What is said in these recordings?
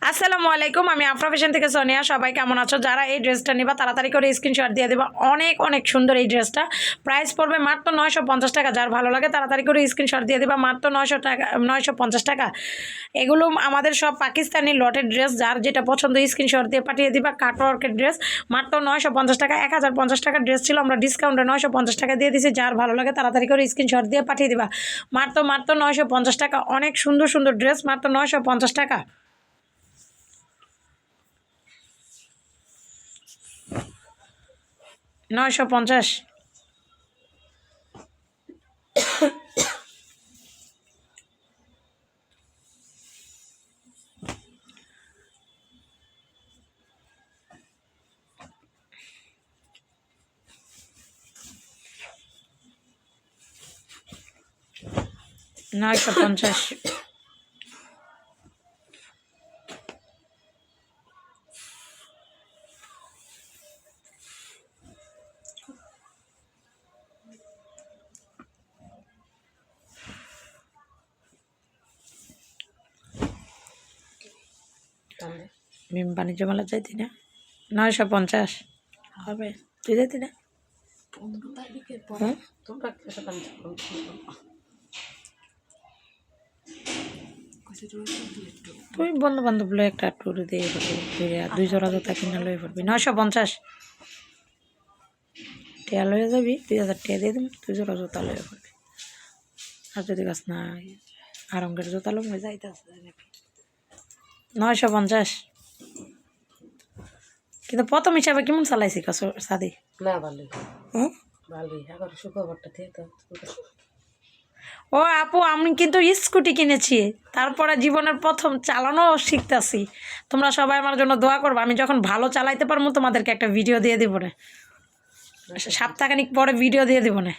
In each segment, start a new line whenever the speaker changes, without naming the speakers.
আসসালামু আলাইকুম, আমি আফরা ফ্যাশন থেকে সোনিয়া। সবাই কেমন আছো? যারা এই ড্রেসটা নিবা, তাড়াতাড়ি করে স্ক্রিনশট দিয়ে দেবা। অনেক অনেক সুন্দর এই ড্রেসটা। প্রাইস পড়বে মাত্র নয়শো পঞ্চাশ টাকা। যার ভালো লাগে, তাড়াতাড়ি করে স্ক্রিনশট দিয়ে দেবা। মাত্র নয়শো টাকা, নয়শো পঞ্চাশ টাকা। এগুলো আমাদের সব পাকিস্তানি লটের ড্রেস। যার যেটা পছন্দ স্ক্রিনশট দিয়ে পাঠিয়ে দিবা। কাটওয়ার্কের ড্রেস। মাত্র নয়শো পঞ্চাশ টাকা। এক হাজার পঞ্চাশ টাকার ড্রেস ছিল। আমরা ডিসকাউন্টে নয়শো পঞ্চাশ টাকা দিয়ে দিছি। যার ভালো লাগে, তাড়াতাড়ি করে স্ক্রিনশট দিয়ে পাঠিয়ে দিবা। মাত্র মাত্র নয়শো পঞ্চাশ টাকা। অনেক সুন্দর সুন্দর ড্রেস। মাত্র নয়শো পঞ্চাশ টাকা। নয়শো পঞ্চাশ নয়শো পঞ্চাশ আমি বাণিজ্য মেলা যাইতি না? নয়শো পঞ্চাশ। হবে? তুই যাইতি না?
তোমরা
তুই বন্ধু বান্ধব লয়ে একটা ট্যুর দিয়ে ঘুরে দুই জোড়া জোতা কিনে লয়ে পারবি নয়শো পঞ্চাশ। টিয়া লয়ে যাবি দুই হাজার টিয়া দিয়ে দিম দুই জোড়া জোতা লয়ে পারবি আর যদি গাছ না আরঙ্গের জোতা লোক যাইতে আছে নয়শো পঞ্চাশ। কিন্তু প্রথম হিসাবে কেমন চালাইছি সাদি?
না ভালোই। তো
ও আপু আমি কিন্তু স্কুটি কিনেছি। তারপরে জীবনের প্রথম চালানো শিখতেছি। তোমরা সবাই আমার জন্য দোয়া করবে। আমি যখন ভালো চালাইতে পারব তোমাদেরকে একটা ভিডিও দিয়ে দিব না সপ্তাহখানিক পরে ভিডিও দিয়ে দিব না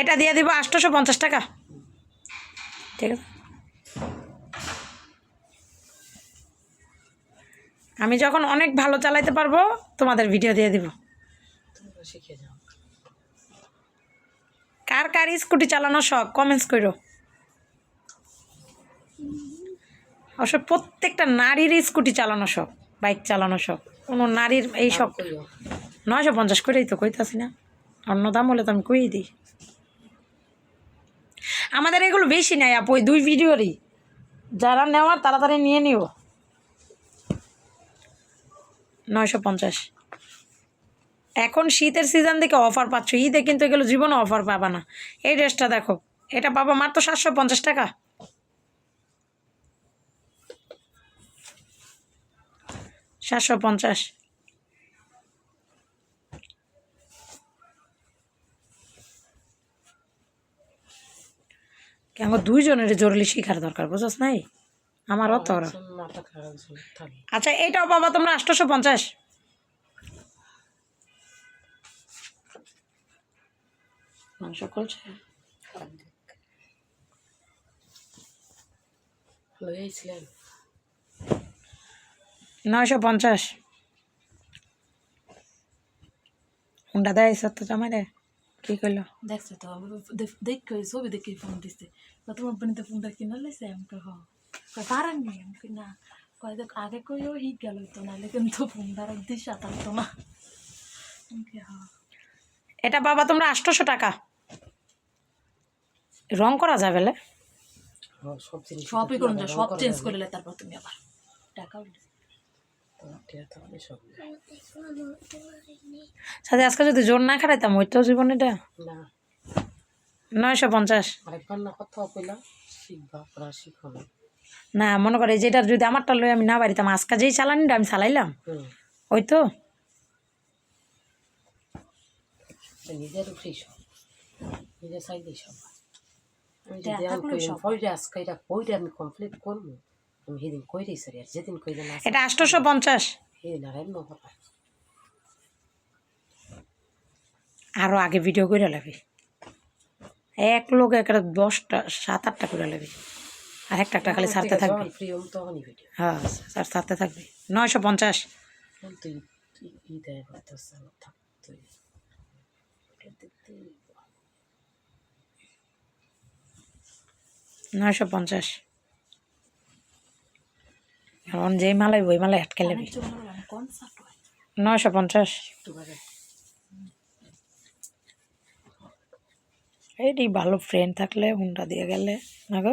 এটা দিয়ে দিব আটশোশো পঞ্চাশ টাকা। ঠিক আছে? আমি যখন অনেক ভালো চালাইতে পারব তোমাদের ভিডিও দিয়ে দিব।
শিখে যাও
কার কার স্কুটি চালানো শখ কমেন্টস করো। অবশ্য প্রত্যেকটা নারীর স্কুটি চালানো শখ বাইক চালানো শখ। কোনো নারীর এই শখ নয়শো পঞ্চাশ করেই তো কইতাছি না। অন্য দাম হলে তো আমি কই দিই। আমাদের এগুলো বেশি নাই আপু ওই দুই ভিডিওরই। যারা নেওয়ার তাড়াতাড়ি নিয়ে নিও। নয়শো পঞ্চাশ। এখন শীতের সিজন থেকে অফার পাচ্ছ। ঈদে কিন্তু এগুলো জীবনে অফার পাবা না। এই ড্রেসটা দেখো, এটা পাবা মাত্র সাতশো পঞ্চাশ টাকা। সাতশো পঞ্চাশ। কেন, দুইজনের জরুরি শিখার দরকার, বুঝছ নাই? আমার অত আচ্ছা এইটাও পাবা তোমরা আটশোশো পঞ্চাশ মাংস করছে নয়শো পঞ্চাশ হুন্ডা দেয় সত্য জামাই কী করল
দেখছ তো আমি দেখ- ছবি দেখে ফোন দিছে। কত কোম্পানিতে ফোনটা কিনে লাইছে? কয় পারেন নি আমি না কয় দেখ আগে কইও হিট গেল তো নাহলে কিন্তু ফোন দ্বারা দিস আতারতো না
এটা বাবা তোমরা আটশোশো টাকা। রং করা যাবে লে?
হ্যাঁ,
সবই করুন যা সব চেঞ্জ করে লে তারপর তুমি আবার। টাকা
সাথে আজকে যদি জোর না খাটাইতাম ওই তো জীবন এটা? নয়শো পঞ্চাশ।
আরেকবার না কথা কইলাম শিখবা শিখো না
না মনে করে যেটা যদি আমারটা লই আমি না বাড়িতাম আজকে যেই চালানিটা আমি চালাইলাম ওই তো।
নিজের উপরেই সব। নিজের সাইডেই সব। আমি যদি কই আজকে এটা কমপ্লিট করব আমি সেদিন আর যেদিন কইলে না
এটা আটশোশো পঞ্চাশ
সেদিন আর এমন কথা
আরও আগে ভিডিও করে লাগবে এক লোক একটা দশটা সাত আটটা করে লাগবে আর একটা একটা খালি ছাড়তে থাকবে। হ্যাঁ স্যার ছাড়তে থাকবে। নয়শো পঞ্চাশ। নয়শো পঞ্চাশ। কারণ যেই মালাই ওই মালাই আটকে
হয়
নয়শো পঞ্চাশ। এইটি ভালো ফ্রেন্ড থাকলে হুন্ডা দিয়ে গেলে। না গো?